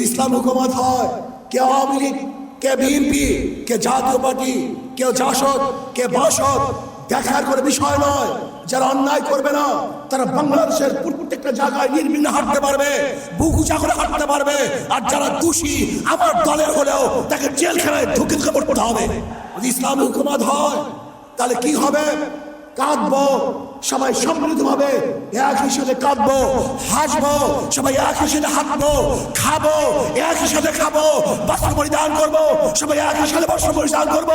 ইসলাম হুকুমত হয় কে আওয়ামী লীগ কে বিএনপি কে জাতীয় পার্টি কেউ জাসদ কে বাসদ দেখার করে বিষয় নয় যারা অন্যায় করবে না তারা বাংলাদেশের প্রত্যেকটা জায়গায় নির্বিঘ্নে হাঁটতে পারবে বুক উঁচা করে হাঁটতে পারবে, আর যারা দোষী, আমার দলের হলেও তাকে জেলখানায় ঢুকে ঢুকে পড়তে হবে। যদি ইসলাম হুকুমত হয়, তাহলে কি হবে? কাঁদবো। সবাই সম্মিলিত ভাবে একই সাথে কাঁদবো, হাসবো, সবাই একই সাথে হাঁটবো, খাব একই সাথে খাব, বস্ত্র পরিধান করব, সবাই একই সাথে বস্ত্র পরিধান করব,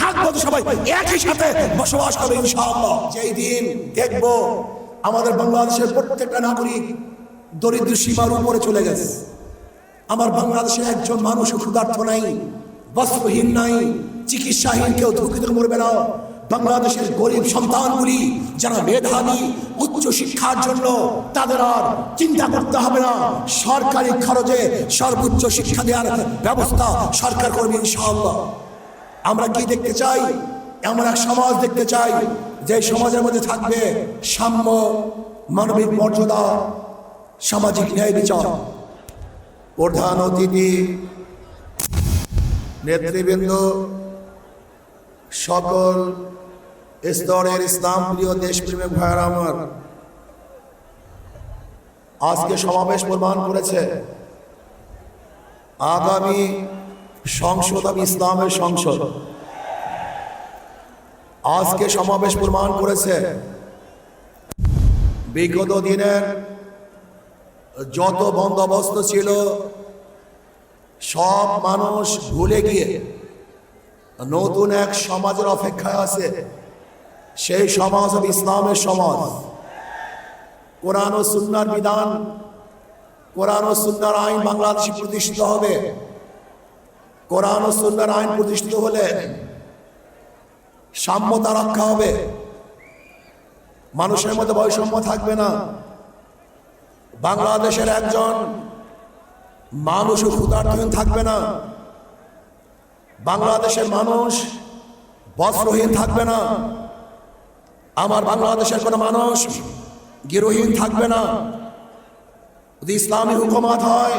থাকব তো সবাই একই সাথে বসবাস করব ইনশাআল্লাহ। যেই দিন দেখব আমাদের বাংলাদেশের প্রত্যেকটা নাগরিক দরিদ্র সীমার উপরে চলে গেছে। আমার বাংলাদেশে একজন মানুষ ক্ষুধার্থ নাই, বস্ত্রহীন নাই, চিকিৎসাহীন কেউ ধুকিত মরবে না। বাংলাদেশের গরিব সন্তানগুলি, যারা মেধাবী উচ্চ শিক্ষার জন্য তাদের আর চিন্তা করতে হবে না। সরকারি খরচে সর্বোচ্চ শিক্ষা দেওয়ার ব্যবস্থা সরকার করবে ইনশাআল্লাহ। আমরা কি দেখতে চাই? এমন এক সমাজ দেখতে চাই, যে সমাজের মধ্যে থাকবে সাম্য, মানবিক মর্যাদা, সামাজিক ন্যায় বিচার। প্রধান অতিথি, নেতৃবৃন্দ সকল স্তরের ইসলাম প্রিয় দেশপ্রেমিক ভাইয়ের আমার, আজকে সমাবেশ প্রমাণ করেছে আগামী সংসদ আমি ইসলামের সংসদ। আজকে সমাবেশ প্রমাণ করেছে বিগত দিনের যত বন্দোবস্ত ছিল, সব মানুষ ভুলে গিয়ে নতুন এক সমাজের অপেক্ষায় আছে। সেই সমাজ হবে ইসলামের সমাজ। কোরআন ও সুন্নার বিধান, কোরআন ও সুন্নার আইন বাংলাদেশে প্রতিষ্ঠিত হবে। কোরআন ও সুন্নার আইন প্রতিষ্ঠিত হলে সাম্যতা রক্ষা হবে। মানুষের মধ্যে বৈষম্য থাকবে না। বাংলাদেশের একজন মানুষও ক্ষুধার্থহীন থাকবে না। বাংলাদেশের মানুষ বস্ত্রহীন থাকবে না। আমার বাংলাদেশের কোনো মানুষ গিরোহীন থাকবে না। যদি ইসলামী হুকুমত হয়,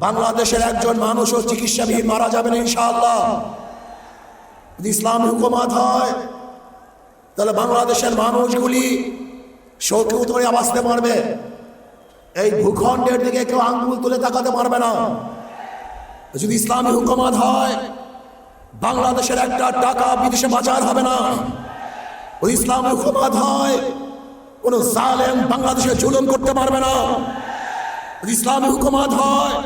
বাংলাদেশের একজন মানুষও চিকিৎসাবিহীন মারা যাবে না ইনশাআল্লাহ। যদি ইসলামী হুকুমত হয়, তাহলে বাংলাদেশের মানুষগুলি শৌকে উতরে বাঁচতে পারবে। এই ভূখণ্ডের দিকে কেউ আঙ্গুল তুলে তাকাতে পারবে না। যদি ইসলামী হুকুমত হয়, বাংলাদেশের একটা টাকা বিদেশে বাজার হবে না। ওই ইসলামী হুকুমত হয়, কোন জালেম বাংলাদেশে জুলুম করতে পারবে না। যদি ইসলামী হুকুমত হয়,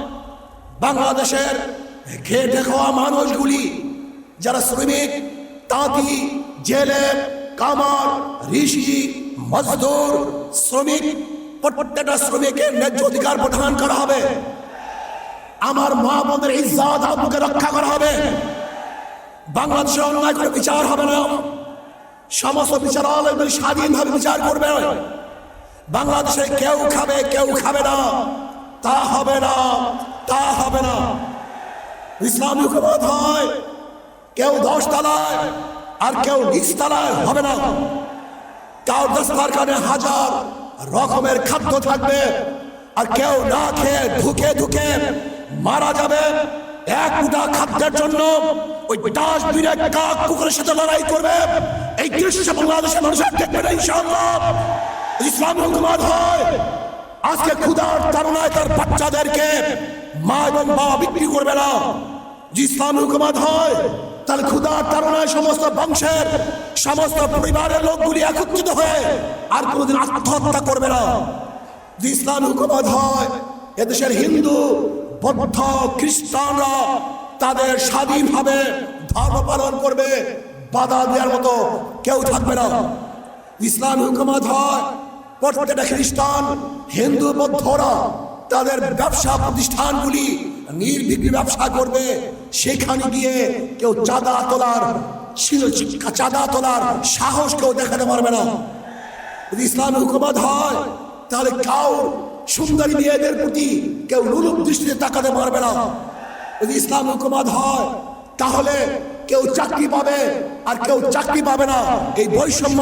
বাংলাদেশের খেটে খাওয়া মানুষগুলি, যারা শ্রমিক, তাঁতি, জেলে, কামার, ঋষি, মজদুর, শ্রমিক, প্রত্যেকটা শ্রমিকের ন্যায্য অধিকার প্রদান করা হবে। আমার মা বোনের আবুকে রক্ষা করা হবে। বাংলাদেশের অন্যায় করে বিচার হবে না। সমস্ত বিচার বিচারালয় স্বাধীনভাবে বিচার করবে। বাংলাদেশে কেউ খাবে কেউ খাবে না। তা হবে না, তা হবে না। ইসলামী হয়। কেউ দশ তালায় আর কেউ নিচ তালায় হবে না। কাউ দস্তার কানে হাজার রকমের খাদ্য থাকবে। আর কেউ না খেয়ে ধুকে ধুকে মারা যাবে। এক মুঠা খাদ্যের জন্য ওই বীরে কাক কুকুরের সাথে লড়াই করবে। এই দৃশ্য বাংলাদেশের মানুষের দেখবে না, ইনশাআল্লাহ। ইসলাম হুকুমত হয়। আজকে ক্ষুধার তারুণায় তার বাচ্চাদেরকে মা এবং বাবা বিক্রি করবে না। ইসলাম হুকুমত হয় তাহলে ক্ষুধার তারুণায় সমস্ত বংশের, সমস্ত পরিবারের লোকগুলি একত্রিত হয়ে আর কোনোদিন আত্মহত্যা করবে না। ইসলাম হুকুমত হয়, এদেশের হিন্দু বৌদ্ধ খ্রিস্টানরা তাদের স্বাধীনভাবে ধর্ম পালন করবে, বাধা দেওয়ার মতো কেউ থাকবে না। ইসলাম হুকুমত হয়, প্রত্যেকটা খ্রিস্টান, হিন্দু, বৌদ্ধরা তাদের ব্যবসা প্রতিষ্ঠানগুলি নির্বিঘ্নে ব্যবসা করবে। সেখানে গিয়ে কেউ চাঁদা তোলার চাঁদা তোলার সাহস কেউ দেখাতে পারবে না। যদি ইসলাম হুকুমত হয়, তাহলে কাউ সুন্দরী মেয়েদের প্রতি কেউ লুলুপ দৃষ্টিতে তাকাতে পারবে না। যদি ইসলাম হুকুমত হয়, তাহলে কেউ চাকরি পাবে আর কেউ চাকরি পাবে না। এই বৈষম্য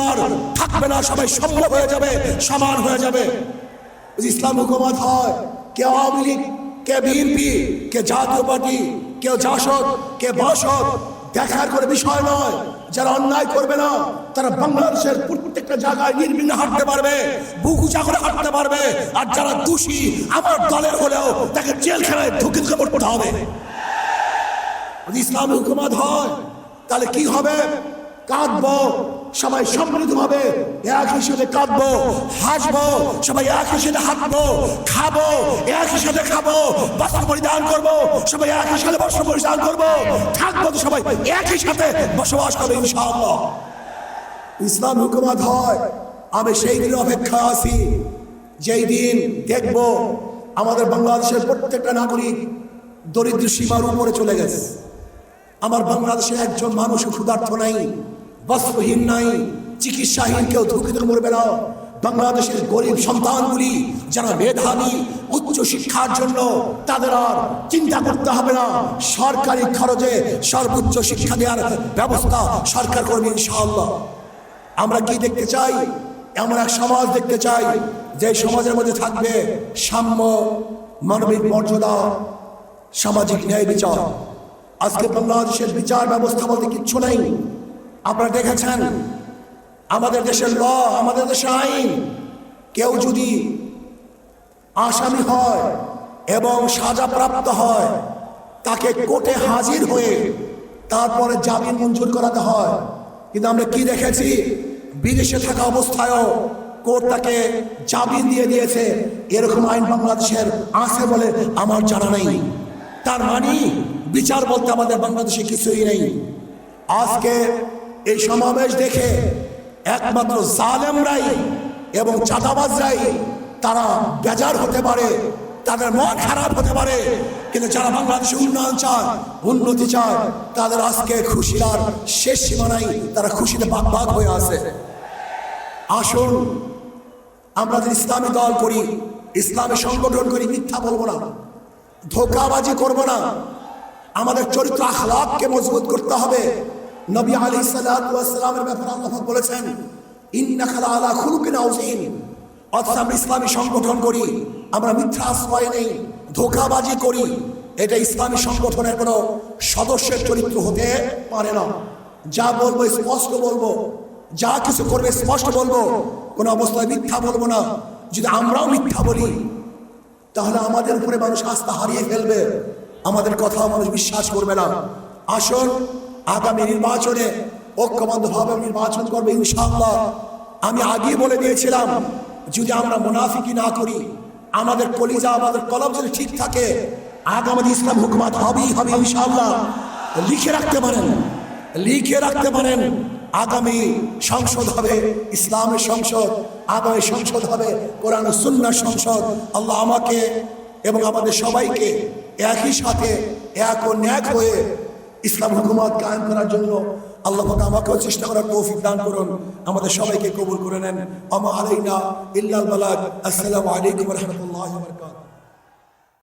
থাকবে না, সবাই সম্ভব হয়ে যাবে, সমান হয়ে যাবে। যদি ইসলাম হুকুমত হয়, কে আওয়ামী লীগ, কে বিএনপি, কে জাতীয় পার্টি কেউ জাসদ, কে বাসদ, দেখার করে বিষয় নয়। যারা অন্যায় করবে না, তারা বাংলাদেশের প্রত্যেকটা জায়গায় নির্বিঘ্নে হাঁটতে পারবে, বুকু করে হাঁটতে পারবে। আর যারা দোষী, আমার দলের হলেও তাকে জেলখানায় ঢুকে ঢুকে পড়তে হবে। যদি ইসলামী হুকুমত হয়, তাহলে কি হবে? কাঁদবো সবাই সম্মিলিত ভাবে এক হিসেবে কাঁদবো, হাসবো, সবাই এক হিসেবে হাঁটবো, খাব, এক হিসেবে খাব, বস্ত্র পরিধান করব, সবাই এক হিসেবে বস্ত্র পরিধান করব, থাকব তো সবাই একই সাথে বসবাস করব ইনশাআল্লাহ। ইসলাম হুকুমত হয়, আমি সেই দিন অপেক্ষা আছি, যেই দিন দেখব আমাদের বাংলাদেশের প্রত্যেকটা নাগরিক দরিদ্র সীমার উপরে চলে গেছে। আমার বাংলাদেশে একজন মানুষ ক্ষুধার্থ নাই। বস্ত্রহীন নাই, চিকিৎসাহীন কেউ ধুকিত মরবে না। বাংলাদেশের গরিব সন্তানগুলি যারা মেধাবী, উচ্চ শিক্ষার জন্য তাদের আর চিন্তা করতে হবে না। সরকারি খরচে সর্বোচ্চ শিক্ষা দেওয়ার ব্যবস্থা সরকার করবে ইনশাআল্লাহ। আমরা কি দেখতে চাই? এমন এক সমাজ দেখতে চাই, যে সমাজের মধ্যে থাকবে সাম্য, মানবিক মর্যাদা, সামাজিক ন্যায় বিচার। আজকে বাংলাদেশের বিচার ব্যবস্থা বলতে কিচ্ছু নেই। আপনারা দেখেছেন? আমাদের দেশের ল, আমাদের দেশের আইন। কেউ যদি আসামি হয় এবং সাজাপ্রাপ্ত হয়, তাকে কোর্টে হাজির হয়ে তারপরে জামিন মঞ্জুর করাতে হয়। কিন্তু আমরা কি দেখেছি? বিদেশে থাকা অবস্থায়ও কোর্ট তাকে জামিন দিয়ে দিয়েছে। এরকম আইন বাংলাদেশের আছে বলে আমার জানা নেই। তার মানে বিচার বলতে আমাদের বাংলাদেশে কিছুই নেই। আজকে এই সমাবেশ দেখে একমাত্র জালেমরাই এবং চাঁদাবাজরাই তারা বেজার হতে পারে, তাদের মন খারাপ হতে পারে। কিন্তু যারা বাংলাদেশে উন্নয়ন চায়, উন্নতি চায়, তাদের আজকে খুশির আর শেষ সীমানাই তারা খুশিতে বাগ বাগ হয়ে আছে। আসুন, আমরা যে ইসলামী দল করি, ইসলামী সংগঠন করি, মিথ্যা বলব না, ধোকাবাজি করব না। আমাদের চরিত্র আখলাককে মজবুত করতে হবে। নবী আলী সাল্লামের ব্যাপারে আল্লাহ বলেছেন ইন্না খালা আলা অর্থাৎ আমরা সংগঠন করি, আমরা মিথ্যা নেই, ধোকাবাজি করি। এটা ইসলামী সংগঠনের কোনো সদস্যের হতে পারে না। যা স্পষ্ট বলব, যা কিছু করবে কোনো অবস্থায় মিথ্যা বলব না। যদি আমরাও মিথ্যা বলি, তাহলে আমাদের উপরে মানুষ আস্থা হারিয়ে ফেলবে, আমাদের কথা মানুষ বিশ্বাস করবে না। আসুন আগামী নির্বাচনে ঐক্যবদ্ধভাবে নির্বাচন করবে ইনশাআল্লাহ। আমি আগেই বলে দিয়েছিলাম, যদি আমরা মুনাফিকি না করি, আমাদের কলিজা, আমাদের কলম যদি ঠিক থাকে, আগামী ইসলাম হুকুমাত হবেই হবে ইনশাআল্লাহ। লিখে রাখতে পারেন, লিখে রাখতে পারেন, আগামী সংসদ হবে, ইসলামের সংসদ, আগামী সংসদ হবে, কোরআন সুন্নার সংসদ। আল্লাহ আমাকে এবং আমাদের সবাইকে একই সাথে এক ও ন্যাক হয়ে ইসলাম হুকুমত কায়েম করার জন্য আল্লাহ পাক আমাকেও চেষ্টা করার তৌফিক দান করুন। আমাদের সবাইকে কবুল করে নেন। আমা আলাইনা ইল্লাল বালাক আসসালামু আলাইকুম রহমতুল্লাহ বরকাত